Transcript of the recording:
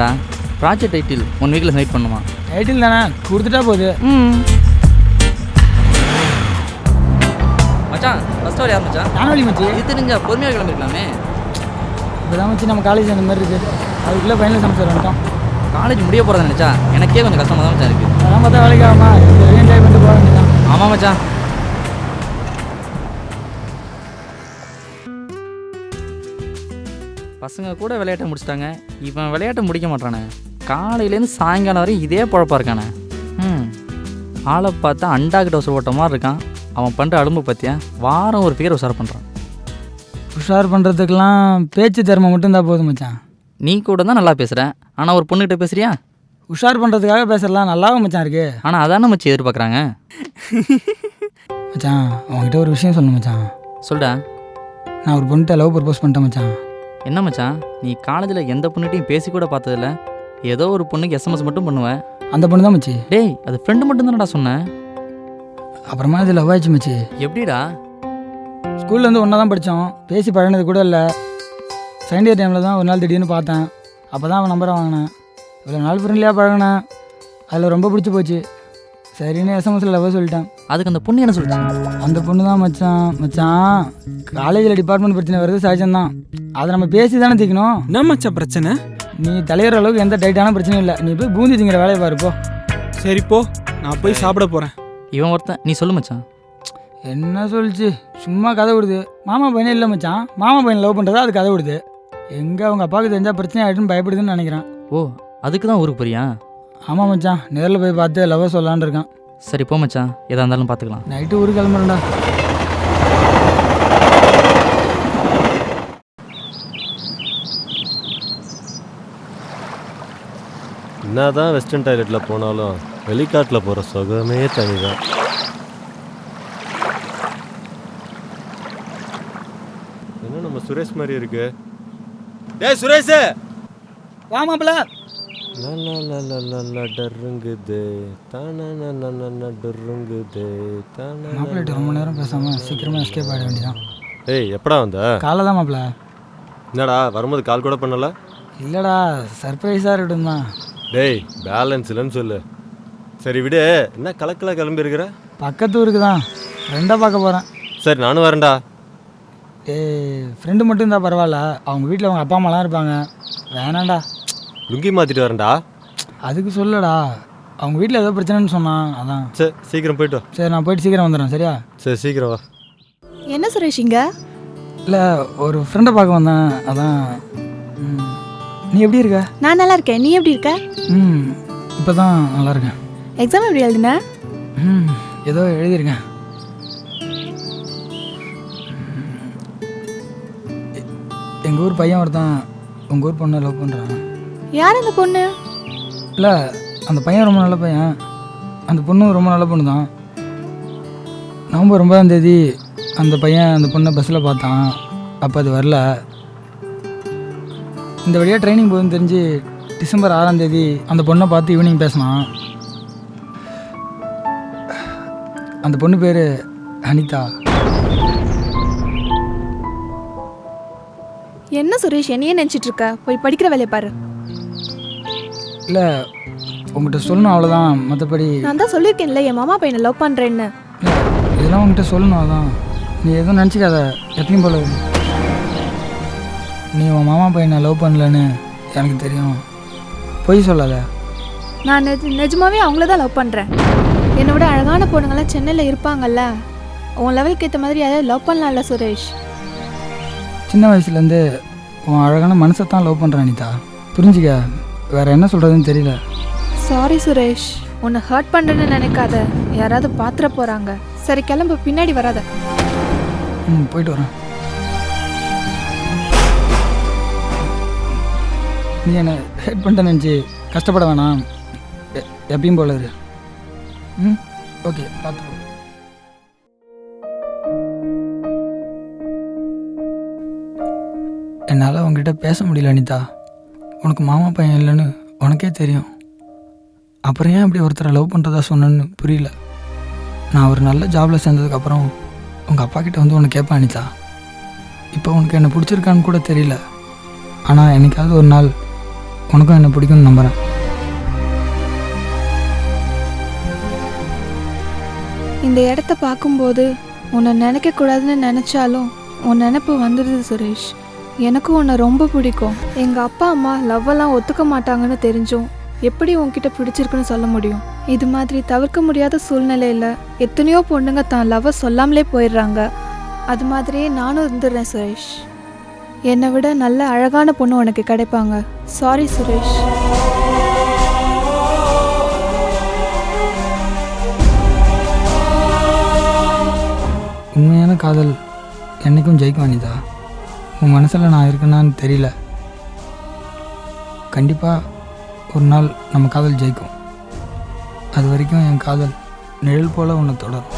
தான்டா project title one வீக்கில் select பண்ணுமா? டைட்டில் தானே? கொடுத்துட்டா போகுது ம். மச்சான் ஃபஸ்ட் யார் மச்சான்? நானூலி மச்சி இது தெரிஞ்சா பொறுமையாக கிளம்பிருக்கலாமே. இப்போ தான் மச்சி நம்ம காலேஜ் அந்த மாதிரி இருக்குது அதுக்குள்ளே ஃபைனல் செமஸ்டர் வந்துட்டோம். காலேஜ் முடிய போகிறத நினச்சா எனக்கே கொஞ்சம் கஷ்டமாக தான் மச்சான் இருக்குது அதெல்லாம் பார்த்தா வேலைக்கு ஆகுமா என்ஜாய் பண்ணிட்டு போக வேண்டியதான் ஆமாம் மச்சான். பசங்க கூட விளையாட்டை முடிச்சிட்டாங்க. இவன் விளையாட்டை முடிக்க மாட்டானே. காலையிலேருந்து சாயங்காலம் வரையும் இதே பொழப்பா இருக்கானே. ம் ஆளை பார்த்தா அண்டா உசர் ஓட்ட மாதிரி இருக்கான். அவன் பண்ணுற அலும்பு பார்த்தியா? வாரம் ஒரு பேர் உசார் பண்ணுறான் உஷார் பண்ணுறதுக்கெல்லாம் பேச்சு திறமை மட்டும் இருந்தால் போதும் மச்சான். நீ கூட தான் நல்லா பேசுகிற ஆனால் ஒரு பொண்ணுகிட்ட பேசுறியா? உஷார் பண்ணுறதுக்காக பேசலாம் நல்லாவும் மச்சான் இருக்கு. ஆனால் அதானே மச்சி எதிர்பார்க்குறாங்க? மச்சான் உங்ககிட்ட ஒரு விஷயம் சொல்லணும் மச்சான். சொல்டா. நான் ஒரு பொண்ணுகிட்ட லவ் ப்ரப்போஸ் பண்ணிட்டேன் மச்சான். என்ன மச்சான்? நீ காலேஜில் எந்த பொண்ணுகிட்டையும் பேசி கூட பார்த்ததில்ல. ஏதோ ஒரு பொண்ணுக்கு எஸ்எம்எஸ் மட்டும் பண்ணுவேன் அந்த பொண்ணு தான் மச்சி. டேய் அது ஃப்ரெண்டு மட்டும் தானடா சொன்னேன் அப்புறமா இது லவ் ஆயிடுச்சு மச்சி. எப்படிடா? ஸ்கூல்லேருந்து ஒன்றா தான் படித்தோம் பேசி பழகினது கூட இல்லை. செகண்ட் இயர் டைமில் தான் ஒரு நாள் திடீர்னு பார்த்தேன். அப்போ தான் அவன் நம்பரை வாங்கினேன். இவ்வளோ நாள் ஃப்ரெண்ட்லியாக பழகினேன். அதில் ரொம்ப பிடிச்சி போச்சு. சரின்னு எஸ்எம்எஸ்ல லவ் சொல்லிட்டேன். அதுக்கு அந்த பொண்ணு என்ன சொல்லுச்சு? அந்த பொண்ணு தான் மச்சான். மச்சான் காலேஜில் டிபார்ட்மெண்ட் பிரச்சனை வருது சகஜம்தான் அதை நம்ம பேசி தானே தீக்கணும். என்ன மச்சான் பிரச்சனை? நீ தலையிற அளவுக்கு எந்த டைட்டான பிரச்சனையும் இல்லை. நீ போய் பூந்தி திங்கிற வேலையை பாரு போ. சரி போ. நான் போய் சாப்பிட போறேன். இவன் ஒருத்தன் நீ சொல்லு மச்சான். என்ன சொல்லிச்சு? சும்மா கதை விடுது. மாமா பையனே இல்லை மச்சான். மாமா பையன் லவ் பண்ணுறதா அது கதை விடுது. எங்கே அவங்க அப்பாவுக்கு தெரிஞ்சால் பிரச்சனை ஆகிடுன்னு பயப்படுதுன்னு நினைக்கிறேன். ஓ அதுக்கு தான் ஊருக்கு போறியா? ஆமாம் மச்சான் நேரில் போய் பார்த்து லவ் சொல்லலான்னு இருக்கான். சரி போ மச்சான். எதா இருந்தாலும் பார்த்துக்கலாம். நைட்டு ஊருக்கு கிளம்புறேன்டா. என்னதான் வெஸ்டர்ன் டாய்லெட்டில் போனாலும் வெளிக்காட்டில் போகிற சுகமே தனிதான். என்ன நம்ம சுரேஷ் மாதிரி இருக்கு? டேய் சுரேஷ்! வா மாப்பிள்ள. டருங்குது டருங்குது மாப்பிள்ளைட்டு ரொம்ப நேரம் பேசாமல் சீக்கிரமாக எஸ்கேப் ஆகிட வேண்டியதான் ஏய் எப்படா வந்த? காலை தான் மாப்பிள்ள. என்னடா வரும்போது கால் கூட பண்ணல? இல்லைடா சர்ப்ரைஸாக இருக்கட்டும் தான் டேய் பேலன்ஸ் இல்லைன்னு சொல்லு. சரி விடு. என்ன கலக்கலாக கிளம்பி இருக்கிற பக்கத்து ஊருக்கு தான். ஃப்ரெண்டாக பார்க்க போகிறேன் சரி நானும் வரேன்டா. ஏய் ஃப்ரெண்டு மட்டும் இருந்தால் பரவாயில்ல. அவங்க வீட்டில் அவங்க அப்பா அம்மாலாம் இருப்பாங்க. வேணாம்டா. லுங்கி மாற்றிட்டு வரேன்டா அதுக்கு சொல்லடா. அவங்க வீட்டில் ஏதோ பிரச்சனைன்னு சொன்னான் அதான். சரி சீக்கிரம் போயிட்டு வா. சரி நான் போயிட்டு சீக்கிரம் வந்துடுறேன் சரியா? சரி சீக்கிரம் வா. என்ன சுரேஷ் இங்க? இல்லை ஒரு ஃப்ரெண்டை பார்க்க வந்தேன் அதான். ம். நீ எப்படி இருக்க? நான் நல்லா இருக்கேன். நீ எப்படி இருக்க? ம் இப்போ தான் நல்லா இருக்கேன். எக்ஸாம் எப்படி எழுதுன? ம் ஏதோ எழுதியிருக்கேன். எங்கள் ஊர் பையன் ஒருத்தன் உங்கள் ஊர் பொண்ணை லவ் பண்ணுறான் யார் அந்த பொண்ணு? இல்லை அந்த பையன் ரொம்ப நல்ல பையன். அந்த பொண்ணும் ரொம்ப நல்ல பொண்ணு தான் நவம்பர் ஒன்பதாம் தேதி அந்த பையன் அந்த பொண்ணை பஸ்ஸில் பார்த்தான். அப்போ அது வரல. இந்த வழியாக ட்ரைனிங் போகுதுன்னு தெரிஞ்சு டிசம்பர் ஆறாம் தேதி அந்த பொண்ணை பார்த்து ஈவினிங் பேசினான். அந்த பொண்ணு பேர் அனிதா. என்ன சுரேஷ் என்னையே நினைச்சிட்டு இருக்க? போய் படிக்கிற வேலையை பாரு. இல்லை உங்கள்கிட்ட சொல்லணும் அவ்வளோதான் மற்றபடி நான் தான் சொல்லியிருக்கேன்ல என் மாமா பையனை லவ் பண்றேன்னு. இல்லை இதெல்லாம் உங்ககிட்ட சொல்லணும் அதான். நீ எதுவும் நினச்சிக்காத எப்பயும் போல. நீ உன் மாமா பையனை லவ் பண்ணலன்னு எனக்கு தெரியும். பொய் சொல்லாத. நான் நிஜ நிஜமாவே அவங்கள தான் லவ் பண்றேன். என்னை விட அழகான பொண்ணுங்களாம் சென்னையில் இருப்பாங்கல்ல உன் லெவலுக்கு ஏற்ற மாதிரி யாராவது லவ் பண்ணலாம்ல சுரேஷ்? சின்ன வயசுலேருந்து உன் அழகான மனசை தான் லவ் பண்ணுறேன் அனிதா. புரிஞ்சுக்க? வேற என்ன சொல்கிறதுன்னு தெரியல. சாரி சுரேஷ் உன்னை ஹர்ட் பண்ணுறேன்னு நினைக்காத. யாராவது பாத்திர போறாங்க. சரி கிளம்பு. பின்னாடி வராத. ம் போயிட்டு வரேன். நீ என்னை ஹெல்ப் பண்ணிட்ட நினச்சி கஷ்டப்பட வேணாம். எ- எப்பயும் போல இரு. ம் ஓகே பார்த்து போ. என்னால் உங்ககிட்ட பேச முடியல அனிதா. உனக்கு மாமா பையன் இல்லைன்னு உனக்கே தெரியும். அப்புறம் ஏன் இப்படி ஒருத்தரை லவ் பண்ணுறதா சொன்னேன்னு புரியல. நான் ஒரு நல்ல ஜாபில் சேர்ந்ததுக்கப்புறம் உங்கள் அப்பா கிட்ட வந்து உன்னை கேட்பேன் அனிதா. இப்போ உனக்கு என்னை பிடிச்சிருக்கான்னு கூட தெரியல. ஆனால் என்னைக்காவது ஒரு நாள் உனக்கும் என்னை பிடிக்கும்னு நம்புகிறேன் இந்த இடத்த பார்க்கும்போது உன்னை நினைக்கக்கூடாதுன்னு நினச்சாலும் உன் நினப்பு வந்துடுது சுரேஷ். எனக்கும் உன்னை ரொம்ப பிடிக்கும். எங்கள் அப்பா அம்மா லவ்வெல்லாம் ஒத்துக்க மாட்டாங்கன்னு தெரிஞ்சும் எப்படி உன்கிட்ட பிடிச்சிருக்குன்னு சொல்ல முடியும்? இது மாதிரி தவிர்க்க முடியாத சூழ்நிலையில் எத்தனையோ பொண்ணுங்க தான் லவ்வை சொல்லாமலே போயிடுறாங்க. அது மாதிரியே நானும் இருந்துடுறேன் சுரேஷ். என்னை விட நல்ல அழகான பொண்ணு உனக்கு கிடைப்பாங்க. சாரி சுரேஷ். உண்மையான காதல் என்றைக்கும் ஜெயிக்கும் அனிதா. உன் மனசில் நான் இருக்கேனான்னு தெரியல. கண்டிப்பாக ஒரு நாள் நம்ம காதல் ஜெயிக்கும். அது வரைக்கும் என் காதல் நிழல் போல் உன்னை தொடரும்.